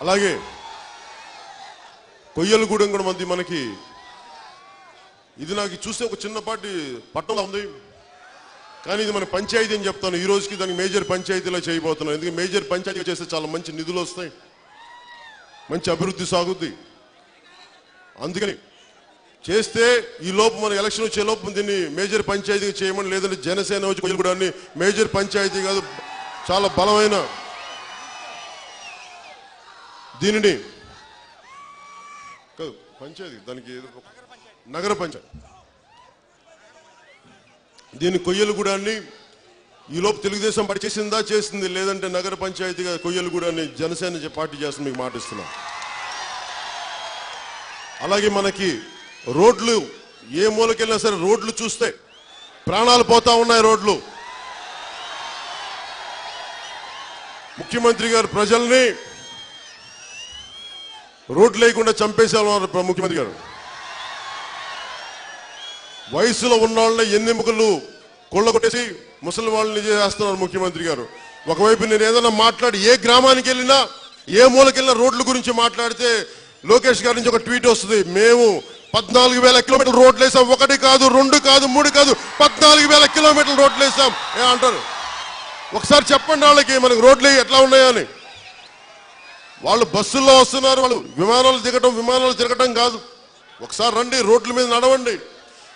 అలాగే కొయ్యలగూడెం కూడా మంది మనకి ఇది నాకు చూస్తే ఒక చిన్నపాటి పట్టణంలో ఉంది. కానీ ఇది మన పంచాయతీ అని చెప్తాను. ఈ రోజుకి దానికి మేజర్ పంచాయతీలో చేయబోతున్నాను. ఎందుకంటే మేజర్ పంచాయతీ చేస్తే చాలా మంచి నిధులు వస్తాయి. మంచి అభివృద్ధి సాగుద్ది. అందుకని చేస్తే ఈ లోపు మన ఎలక్షన్ వచ్చే లోపు దీన్ని మేజర్ పంచాయతీగా చేయమని లేదంటే జనసేన వచ్చి కూడా మేజర్ పంచాయతీ కాదు చాలా బలమైన దీనిని కాదు పంచాయతీ దానికి నగర పంచాయతీ. దీన్ని కొయ్యలగూడాన్ని ఈలోపు తెలుగుదేశం పార్టీ చేసిందా చేసింది లేదంటే నగర పంచాయతీగా కొయ్యలగూడాన్ని జనసేన పార్టీ చేస్తుంది మీకు మాటిస్తున్నాం. అలాగే మనకి రోడ్లు ఏ మూలకెళ్ళినా సరే రోడ్లు చూస్తే ప్రాణాలు పోతా ఉన్నాయి రోడ్లు. ముఖ్యమంత్రి గారు ప్రజల్ని రోడ్లు లేకుండా చంపేసేవారు ముఖ్యమంత్రి గారు. వయసులో ఉన్న వాళ్ళని ఎన్నెముకలు కొళ్ళ కొట్టేసి ముసలి వాళ్ళని చేస్తున్నారు ముఖ్యమంత్రి గారు. ఒకవైపు నేను ఏదైనా మాట్లాడి ఏ గ్రామానికి వెళ్ళినా ఏ మూలకెళ్ళినా రోడ్ల గురించి మాట్లాడితే లోకేష్ గారి నుంచి ఒక ట్వీట్ వస్తుంది మేము పద్నాలుగు వేల కిలోమీటర్ల రోడ్లు వేసాం. ఒకటి కాదు రెండు కాదు మూడు కాదు పద్నాలుగు వేల కిలోమీటర్లు రోడ్లు వేసాం. ఏ అంటారు? ఒకసారి చెప్పండి వాళ్ళకి మనకి రోడ్లు ఎట్లా ఉన్నాయని వాళ్ళు బస్సుల్లో వస్తున్నారు వాళ్ళు విమానాలు దిగటం విమానాలు తిరగటం కాదు. ఒకసారి రండి రోడ్ల మీద నడవండి.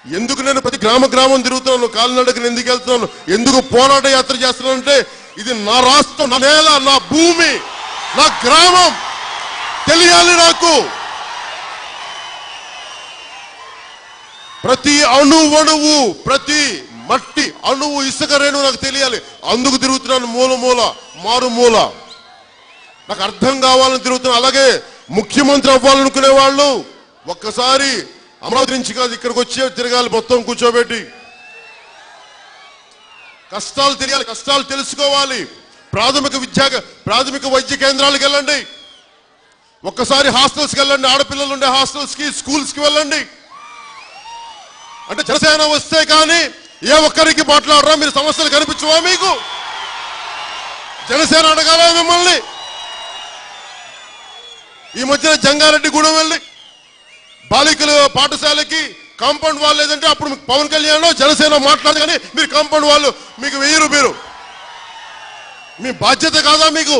ఎందుకు నేను ప్రతి గ్రామ గ్రామం తిరుగుతున్నాను కాలినడకని ఎందుకు వెళ్తున్నాను ఎందుకు పోరాట యాత్ర చేస్తున్నానంటే ఇది నా రాష్ట్రం నా నేల నా భూమి నా గ్రామం. తెలియాలి నాకు. ప్రతి అణువణువు ప్రతి మట్టి అణువు ఇసుక రేణు నాకు తెలియాలి. అందుకు తిరుగుతున్నాను మూల మూల మారు మూల. నాకు అర్థం కావాలని తిరుగుతున్నా. అలాగే ముఖ్యమంత్రి అవ్వాలనుకునే వాళ్ళు ఒక్కసారి అమరావతి నుంచి కాదు ఇక్కడికి వచ్చి తిరగాలి మొత్తం కూర్చోబెట్టి. కష్టాలు తెలియాలి కష్టాలు తెలుసుకోవాలి. ప్రాథమిక విద్యా ప్రాథమిక వైద్య కేంద్రాలకు వెళ్ళండి. ఒక్కసారి హాస్టల్స్కి వెళ్ళండి ఆడపిల్లలు ఉండే హాస్టల్స్కి స్కూల్స్కి వెళ్ళండి. అంటే జనసేన వస్తే కానీ ఏ ఒక్కరికి మాట్లాడరా మీరు సమస్యలు కనిపించవా మీకు? జనసేన అడగాల మిమ్మల్ని? ఈ మధ్యన జంగారెడ్డి గూడెం వెళ్ళి బాలికలు పాఠశాలకి కాంపౌండ్ వాళ్ళు లేదంటే అప్పుడు మీకు పవన్ కళ్యాణ్ జనసేన మాట్లాడదు కానీ మీరు కాంపౌండ్ వాళ్ళు మీకు వెయ్యరు మీరు. మీ బాధ్యత కాదా మీకు?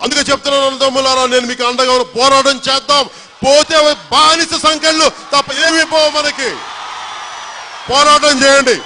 అందుకే చెప్తున్నాను తమ్ములారా నేను మీకు అండగా పోరాటం చేద్దాం. పోతే బానిస సంఖ్యలు తప్ప ఏమి పోవు మనకి. పోరాటం చేయండి.